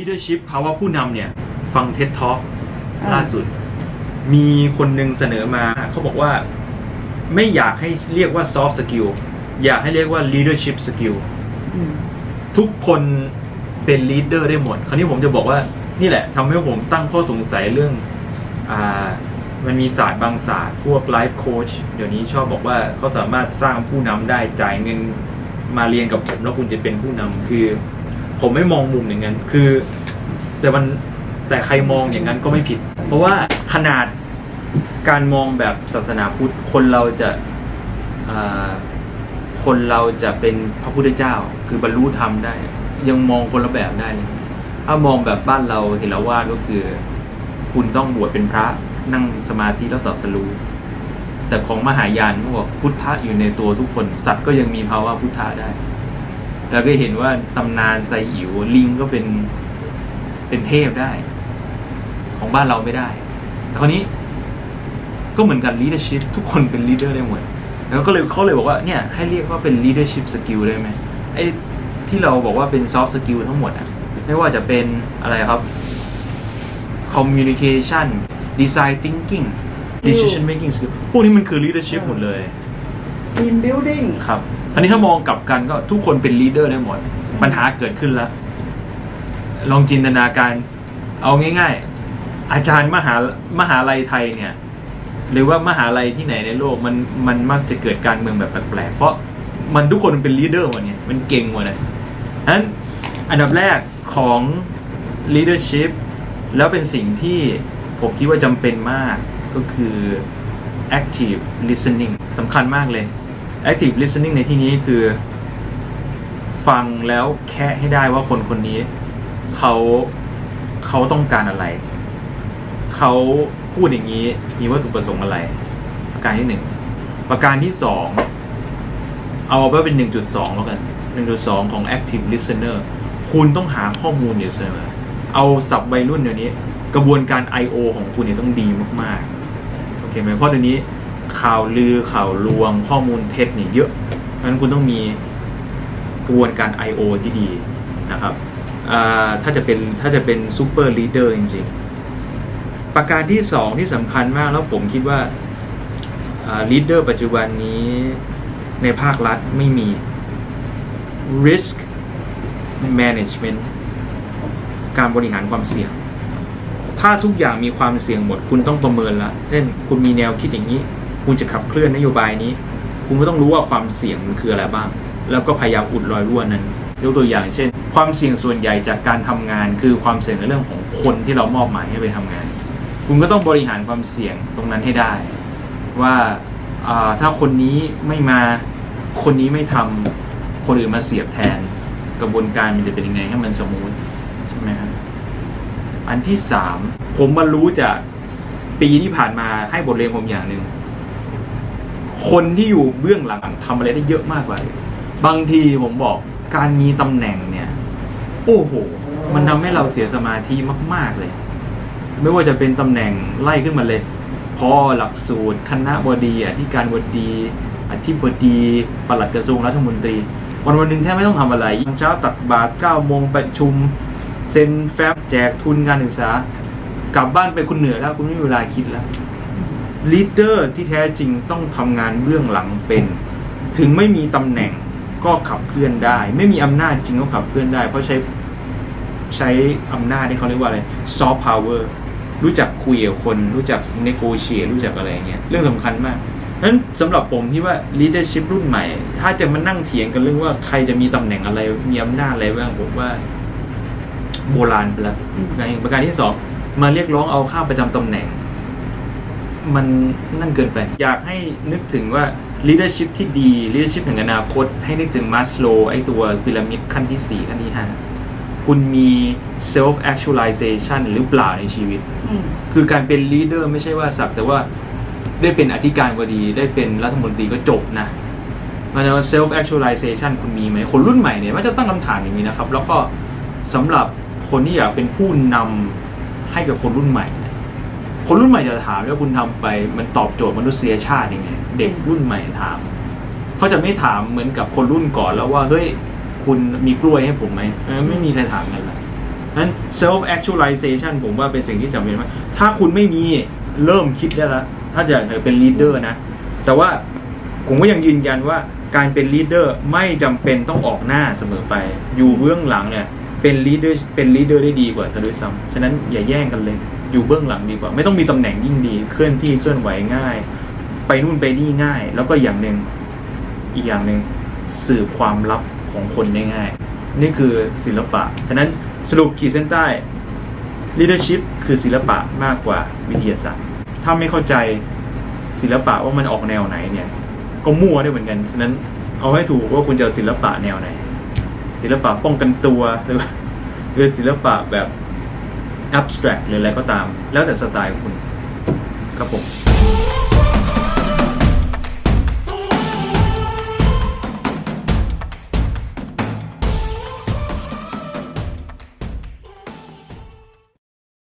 leadership ภาวะผู้นำเนี่ย ฟัง TED Talk อ่าล่าสุด มีคนหนึ่งเสนอมา เขาบอกว่า ไม่อยากให้เรียกว่า soft skill อยากให้เรียกว่า leadership skill อืมทุกคนเป็น leader ได้หมด คราวนี้ผมจะบอกว่า นี่แหละทำให้ผมตั้งข้อสงสัยเรื่องอ่ามันมีศาสตร์บางศาสตร์พวก life coach เดี๋ยวนี้ชอบบอกว่าเขาสามารถสร้างผู้นำได้จ่ายเงินมาเรียนกับผมแล้วคุณจะเป็นผู้นำคือ ผมไม่มองมุมอย่างนั้น คือ แต่มันแต่ใครมองอย่างนั้นก็ไม่ผิด เพราะว่าขนาดการมองแบบศาสนาพุทธคนเราจะคนเราจะเป็นพระพุทธเจ้า คือบรรลุธรรมได้ ยังมองคนละแบบได้เลยถ้ามองแบบบ้านเราเห็นแล้วว่าก็คือ คุณต้องบวชเป็นพระนั่งสมาธิแล้วตรัสรู้แต่ของมหายานเขาบอกพุทธะอยู่ในตัวทุกคน สัตว์ก็ยังมีภาวะพุทธะได้ แล้วก็เห็นว่าตำนานไซอิ๋วลิงก็เป็นเป็นเทพได้ ของบ้านเราไม่ได้แต่คราวนี้ก็เหมือนกัน leadership ทุกคนเป็น leader ได้หมดแล้วก็เลยเขาเลยบอกว่าเนี่ยให้เรียกว่าเป็น leadership skill ได้ไหมไอ้ที่เราบอกว่าเป็น soft skill ทั้งหมดอะไม่ว่าจะเป็นอะไรครับ communication design thinking decision making skill พวกนี้มันคือ leadership หมดเลย ทีม building ครับอันนี้ถ้ามองกลับกันก็ทุกคนเป็นลีดเดอร์ได้หมด ปัญหาเกิดขึ้นแล้ว ลองจินตนาการ เอาง่าย ๆ อาจารย์มหามหาลัยไทยเนี่ย หรือว่ามหาลัยที่ไหนในโลกมันมันมักจะเกิดการเมืองแบบแปลกๆเพราะมันทุกคนเป็นลีดเดอร์หมดเนี่ยมันเก่งหมดเลยฉะนั้นอันดับแรกของ leadership แล้วเป็นสิ่งที่ผมคิดว่าจำเป็นมากก็คือ active listening สำคัญมากเลย active listening ในที่นี้คือ ฟังแล้วแค่ให้ได้ว่าคนคนนี้เขาเขาต้องการอะไร เขาพูดอย่างนี้มีวัตถุประสงค์อะไร ประการที่หนึ่งประการที่สองเอาไว้เป็น 1.2 แล้วกัน 1.2 ของ active listener คุณต้องหาข้อมูลอยู่เสมอเอาสับวัยรุ่นเดี๋ยวนี้ กระบวนการ I.O. ของคุณเนี่ยต้องดีมากๆ โอเคไหมเพราะเดี๋ยวนี้ ข่าวลือข่าวลวง ข้อมูลเท็จนี่เยอะเพราะฉะนั้นคุณต้องมีกระบวนการ I.O. ที่ดีนะครับถ้าจะเป็นถ้าจะเป็นซูเปอร์ลีดเดอร์จริงๆ ประการที่สองที่สำคัญมากแล้วผมคิดว่าลีดเดอร์ปัจจุบันนี้ในภาครัฐไม่มี risk management การบริหารความเสี่ยง ถ้าทุกอย่างมีความเสี่ยงหมด คุณต้องประเมินละเช่นคุณมีแนวคิดอย่างนี้ คุณจะขับเคลื่อนนโยบายนี้ คุณก็ต้องรู้ว่าความเสี่ยงมันคืออะไรบ้าง แล้วก็พยายามอุดรอยรั่วนั้นยกตัวอย่างเช่น ความเสี่ยงส่วนใหญ่จากการทำงาน คือความเสี่ยงในเรื่องของคนที่เรามอบหมายให้ไปทำงาน คุณก็ต้องบริหารความเสี่ยงตรงนั้นให้ได้ ว่าถ้าคนนี้ไม่มาคนนี้ไม่ทำคนอื่นมาเสียบแทน กระบวนการมันจะเป็นยังไงให้มันสมูทใช่ไหมครับอันที่สามผมมารู้จากปีที่ผ่านมาให้บทเรียนผมอย่างหนึ่ง คนที่อยู่เบื้องหลังทำอะไรได้เยอะมากกว่าเลยบางทีผมบอกการมีตำแหน่งเนี่ย โอ้โห มันทำให้เราเสียสมาธิมาก ๆเลย ไม่ว่าจะเป็นตำแหน่งไล่ขึ้นมาเลยพอหลักสูตรคณะบดีอธิการบดีอธิบดีปลัดกระทรวงรัฐมนตรี วันวันหนึ่งแทบไม่ต้องทำอะไรเช้าตักบาตร9โมงประชุม เซ็นแฟ้มแจกทุนการศึกษากลับบ้านไปคุณเหนื่อยแล้วคุณไม่มีเวลาคิดแล้ว ลีดเดอร์ที่แท้จริงต้องทำงานเบื้องหลังเป็น ถึงไม่มีตำแหน่งก็ขับเคลื่อนได้ ไม่มีอำนาจจริงก็ขับเคลื่อนได้ เพราะใช้ใช้อำนาจที่เขาเรียกว่าอะไรซอฟต์พาวเวอร์รู้จักคุยกับคน รู้จักเนโกเชียรู้จักอะไรอย่างเงี้ยเรื่องสำคัญมากนั้นสำหรับผมที่ว่า leadership รุ่นใหม่ ถ้าจะมานั่งเถียงกันเรื่องว่าใครจะมีตำแหน่งอะไร มีอำนาจอะไรบ้างผมว่า โบราณไปแล้วประการที่สองมาเรียกร้องเอาค่าประจำตำแหน่ง มันนั่นเกินไป อยากให้นึกถึงว่า leadership ที่ดี leadership แห่งอนาคต ให้นึกถึงมาสโลไอตัวพีระมิดขั้นที่ 4 ขั้นที่ 5 คุณมี self actualization หรือเปล่าในชีวิตอืมคือการเป็น leader ไม่ใช่ว่าสักแต่ว่าได้เป็นอธิการบดีได้เป็นรัฐมนตรีก็จบนะมันว่า self actualization คุณมีไหม คนรุ่นใหม่เนี่ยมันจะตั้งคำถามอย่างนี้นะครับ แล้วก็สำหรับคนที่อยากเป็นผู้นำให้กับคนรุ่นใหม่เนี่ย คนรุ่นใหม่จะถามว่าคุณทำไปมันตอบโจทย์มนุษยชาติยังไงเด็กรุ่นใหม่ถามเขาจะไม่ถามเหมือนกับคนรุ่นก่อนแล้วว่าเฮ้ยคุณมีกล้วยให้ผมไหมไม่มีใครถามกันละนั้น self actualization ผมว่าเป็นสิ่งที่จำเป็นมากถ้าคุณไม่มีเริ่มคิดได้แล้วถ้าอยากจะเป็น leader นะ แต่ว่าผมก็ยังยืนยันว่าการเป็น leader ไม่จำเป็นต้องออกหน้าเสมอไป อยู่เบื้องหลังเนี่ย เป็น leader เป็น leader ได้ดีกว่าซะด้วยซ้ำฉะนั้นอย่าแย่งกันเลย อยู่เบื้องหลังดีกว่า ไม่ต้องมีตำแหน่งยิ่งดี เคลื่อนที่เคลื่อนไหวง่าย ไปนู่นไปนี่ง่าย แล้วก็อย่างหนึ่งอีกอย่างหนึ่งสืบความลับของคนได้ง่าย นี่คือศิลปะ ฉะนั้นสรุปขีดเส้นใต้ leadership คือศิลปะมากกว่าวิทยาศาสตร์ ถ้าไม่เข้าใจศิลปะว่ามันออกแนวไหนเนี่ย ก็มั่วได้เหมือนกัน ฉะนั้นเอาให้ถูกว่าคุณจะศิลปะแนวไหน ศิลปะป้องกันตัวหรือหรือศิลปะแบบ abstract หรืออะไรก็ตาม แล้วแต่สไตล์ของคุณครับผม